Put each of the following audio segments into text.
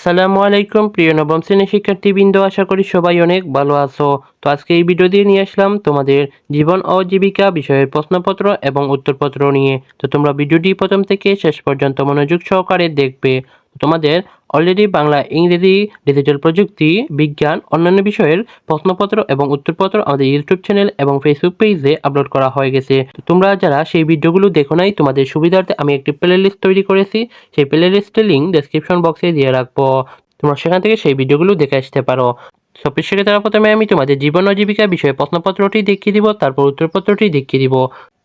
আসসালামু আলাইকুম, প্রিয় নবম শ্রেণির শিক্ষার্থীবৃন্দ, আশা করি সবাই অনেক ভালো আছো। তো আজকে এই ভিডিও দিয়ে নিয়ে আসলাম তোমাদের জীবন ও জীবিকা বিষয়ের প্রশ্নপত্র এবং উত্তরপত্র নিয়ে। তো তোমরা ভিডিওটি প্রথম থেকে শেষ পর্যন্ত মনোযোগ সহকারে দেখবে। তোমাদের অলরেডি বাংলা, ইংরেজি ডিজিটাল প্রযুক্তি, বিজ্ঞান, অন্যান্য বিষয়ের প্রশ্নপত্র এবং উত্তরপত্র আমাদের ইউটিউব চ্যানেল এবং ফেসবুক পেজে আপলোড করা হয়ে গেছে। তোমরা যারা সেই ভিডিওগুলো দেখো নাই, তোমাদের সুবিধার্থে আমি একটি প্লে লিস্ট তৈরি করেছি। সেই প্লে লিস্টের লিঙ্ক ডেসক্রিপশন বক্সে দিয়ে রাখব। তোমরা সেখান থেকে সেই ভিডিওগুলো দেখে আসতে পারো। সবকিছু তারা প্রথমে আমি তোমাদের জীবন ও জীবিকা বিষয়ে প্রশ্নপত্রটি দেখিয়ে দিব, তারপর উত্তরপত্রটি দেখিয়ে দিব।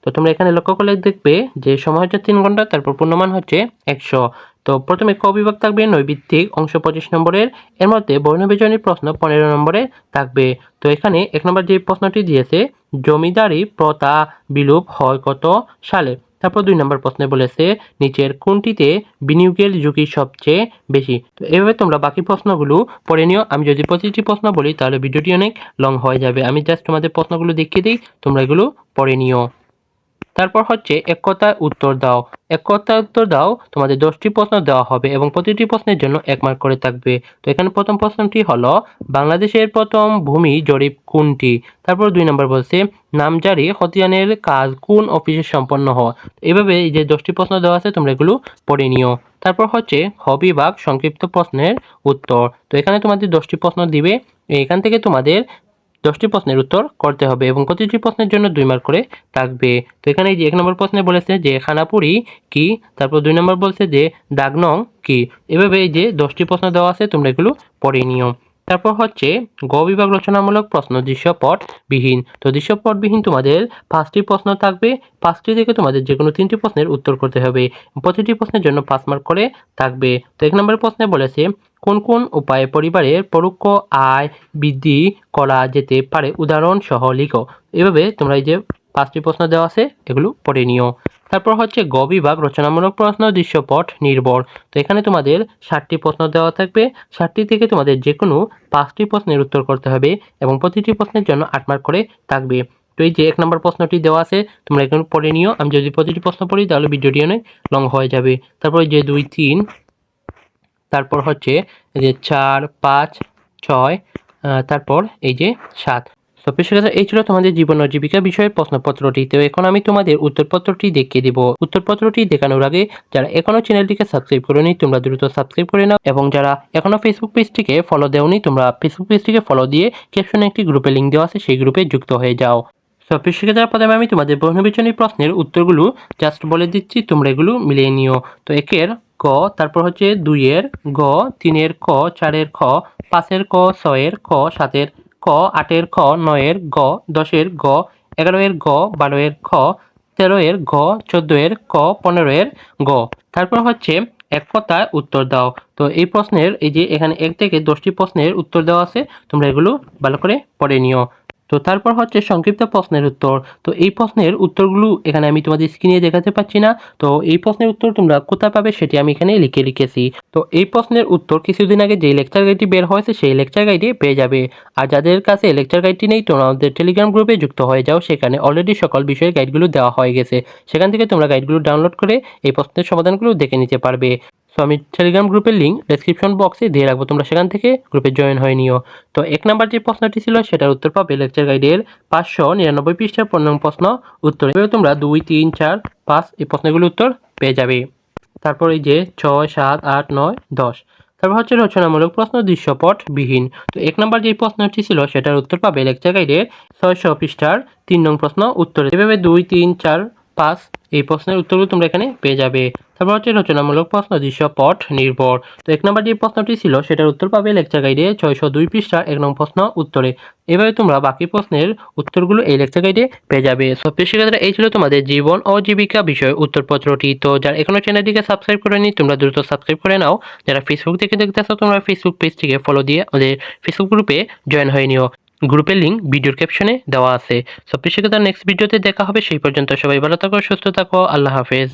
তো তোমরা এখানে লক্ষ্য করলে দেখবে যে সময় হচ্ছে তিন ঘণ্টা, তারপর পূর্ণমান হচ্ছে একশো। তো প্রথমে ক বিভাগ থাকবে? নৈবিত্তিক, অংশ পঁচিশ নম্বরের। এর মধ্যে বর্ণবিজনী প্রশ্ন পনেরো নম্বরে থাকবে। তো এখানে এক নম্বর যে প্রশ্নটি দিয়েছে, জমিদারি প্রথা বিলোপ হয় কত সালে? তারপর দুই নম্বর প্রশ্নে বলেছে, নিচের কোনটিতে বিনিয়োগের ঝুঁকি সবচেয়ে বেশি? তো এভাবে তোমরা বাকি প্রশ্নগুলো পড়ে নিও। আমি যদি প্রতিটি প্রশ্ন বলি, তাহলে ভিডিওটি অনেক লং হয়ে যাবে। আমি জাস্ট তোমাদের প্রশ্নগুলো দেখিয়ে দিই, তোমরা এগুলো পড়ে নিও। তারপর হচ্ছে এক উত্তর দাও। এক কথায় উত্তর দাও, তোমাদের দশটি প্রশ্ন দেওয়া হবে এবং প্রতিটি প্রশ্নের জন্য এক মার্ক করে থাকবে। তো এখানে প্রথম প্রশ্নটি হলো, বাংলাদেশের প্রথম ভূমি জরিপ কোনটি? তারপর দুই নম্বর বলছে, নামজারি খতিয়ানের কাজ কোন অফিসে সম্পন্ন হয়? এভাবে এই যে দশটি প্রশ্ন দেওয়া আছে, তোমরা এগুলো পড়ে নিও। তারপর হচ্ছে খ বিভাগ সংক্ষিপ্ত প্রশ্নের উত্তর। তো এখানে তোমাদের দশটি প্রশ্ন দিবে। এখান থেকে তোমাদের দশটি প্রশ্নের উত্তর করতে হবে এবং প্রতিটি প্রশ্নের জন্য দুই মার্ক করে থাকবে। তো এখানে এই যে এক নম্বর প্রশ্নে বলেছে যে, খানাপুরি কি? তারপর দুই নম্বর বলছে যে দাগনং কি? এভাবে এই যে দশটি প্রশ্ন দেওয়া আছে, তোমরা এগুলো পড়ে নিও। তারপর হচ্ছে গ বিভাগ রচনামূলক প্রশ্ন দৃশ্যপট বিহীন। তো দৃশ্যপট বিহীন তোমাদের পাঁচটি প্রশ্ন থাকবে। পাঁচটি থেকে তোমাদের যে কোনো তিনটি প্রশ্নের উত্তর করতে হবে। প্রতিটি প্রশ্নের জন্য পাঁচ মার্ক করে থাকবে। তো এক নম্বর প্রশ্নে বলেছে, কোন কোন উপায়ে পরিবারের পরোক্ষ আয় বৃদ্ধি করা যেতে পারে? উদাহরণ সহ লিখো। এভাবে তোমরা এই যে পাঁচটি প্রশ্ন দেওয়া আছে, এগুলো পড়ে নিও। তারপর হচ্ছে গ বিভাগ রচনামূলক প্রশ্ন, দৃশ্যপট, নির্ভর। তো এখানে তোমাদের ষাটটি প্রশ্ন দেওয়া থাকবে। ষাটটি থেকে তোমাদের যে কোনো পাঁচটি প্রশ্নের উত্তর করতে হবে এবং প্রতিটি প্রশ্নের জন্য আট মার্ক করে থাকবে। তো এই যে এক নম্বর প্রশ্নটি দেওয়া আছে, তোমরা এখানে পড়ে নিও। আমি যদি প্রতিটি প্রশ্ন পড়ি, তাহলে ভিডিওটি অনেক লং হয়ে যাবে। তারপর যে দুই, তিন, তারপর হচ্ছে যে চার, পাঁচ, ছয় তারপর এই যে সাত। তো পেশাগত এই ছিল তোমাদের জীবন ও জীবিকা বিষয়ের প্রশ্নপত্রটি। তো এখন আমি তোমাদের উত্তরপত্রটি দেখিয়ে দিব। উত্তরপত্রটি দেখানোর আগে যারা এখনও চ্যানেলটিকে সাবস্ক্রাইব করেনি, তোমরা দ্রুত সাবস্ক্রাইব করে নাও এবং যারা এখনও ফেসবুক পেজটিকে ফলো দেওনি, তোমরা ফেসবুক পেজটিকে ফলো দিয়ে ক্যাপশনে একটি গ্রুপে লিঙ্ক দেওয়া আছে, সেই গ্রুপে যুক্ত হয়ে যাও। সব শিক্ষার্থীরা প্রথমে আমি তোমাদের বর্ণবিচনী প্রশ্নের উত্তরগুলো জাস্ট বলে দিচ্ছি, তোমরা এগুলো মিলিয়ে নিও। তো একের ক, তারপর হচ্ছে দুইয়ের গ, তিনের ক, চারের খ, পাঁচের ক, ছয়ের ক সাতের ক আটের খ, নয়ের গ, দশের গ, এগারোয়ের গ, বারোয়ের খ, তেরোয়ের গ, চোদ্দোয়ের ক, পনেরোয়ের গ। তারপর হচ্ছে এক কথায় উত্তর দাও। তো এই প্রশ্নের, এই যে এখানে এক থেকে দশটি প্রশ্নের উত্তর দেওয়া আছে, তোমরা এগুলো ভালো করে পড়ে নিও। তো তারপর হচ্ছে সংক্ষিপ্ত প্রশ্নের উত্তর। তো এই প্রশ্নের উত্তরগুলো এখানে আমি তোমাদের স্ক্রিনে দেখাতে পাচ্ছি না। তো এই প্রশ্নের উত্তর তোমরা কোথায় পাবে সেটি আমি এখানে লিখে লিখেছি। তো এই প্রশ্নের উত্তর কিছুদিন আগে যে লেকচার গাইডটি বের হয়েছে সেই লেকচার গাইডে পেয়ে যাবে। আর যাদের কাছে লেকচার গাইডটি নেই তোমরা আমাদের টেলিগ্রাম গ্রুপে যুক্ত হয়ে যাও। সেখানে অলরেডি সকল বিষয়ের গাইডগুলো দেওয়া হয়ে গেছে। সেখান থেকে তোমরা গাইডগুলো ডাউনলোড করে এই প্রশ্নের সমাধানগুলো দেখে নিতে পারবে। সো আমি টেলিগ্রাম গ্রুপের লিঙ্ক ডেসক্রিপশন বক্সে দিয়ে রাখব, তোমরা সেখান থেকে গ্রুপে জয়েন হয়ে নিও। তো, এক নাম্বার যে প্রশ্নটি ছিল, সেটার উত্তর পাবে লেকচার গাইডের পাঁচশো নিরানব্বই পৃষ্ঠার পনেরো প্রশ্ন উত্তর। এভাবে তোমরা দুই, তিন, চার, পাঁচ এই প্রশ্নগুলোর উত্তর পেয়ে যাবে। তারপর এই যে ছয়, সাত, আট, নয়, দশ। তারপর হচ্ছে রচনামূলক প্রশ্ন দৃশ্যপট বিহীন তো, এক নম্বর যে প্রশ্নটি ছিল, সেটার উত্তর পাবে লেকচার গাইডের ছয়শো পৃষ্ঠার তিন নং প্রশ্ন উত্তর। এভাবে দুই, তিন, চার, পাঁচ এই প্রশ্নের উত্তরগুলো তোমরা এখানে পেয়ে যাবে। তারপর হচ্ছে রচনামূলক প্রশ্ন দৃশ্যপট নির্ভর। তো এক নম্বর যে প্রশ্নটি ছিল, সেটার উত্তর পাবে লেকচার গাইডে ছয়শো দুই পৃষ্ঠার এক নম্বর প্রশ্ন উত্তরে। এভাবে তোমরা বাকি প্রশ্নের উত্তরগুলো এই লেকচার গাইডে পেয়ে যাবে। সো শিক্ষার্থীরা এই ছিল তোমাদের জীবন ও জীবিকা বিষয় উত্তরপত্রটি। তো যারা এখনও চ্যানেলটিকে সাবস্ক্রাইব করেনি, তোমরা দ্রুত সাবস্ক্রাইব করে নাও। যারা ফেসবুক থেকে দেখতে আসো তোমরা ফেসবুক পেজটিকে ফলো দিয়ে ওদের ফেসবুক গ্রুপে জয়েন হয়ে নিও। গ্রুপের লিঙ্ক ভিডিওর ক্যাপশনে দেওয়া আছে। সব শিক্ষার্থীরা নেক্সট ভিডিওতে দেখা হবে, সেই পর্যন্ত সবাই ভালো থাকো, সুস্থ থাকো, আল্লাহ হাফেজ।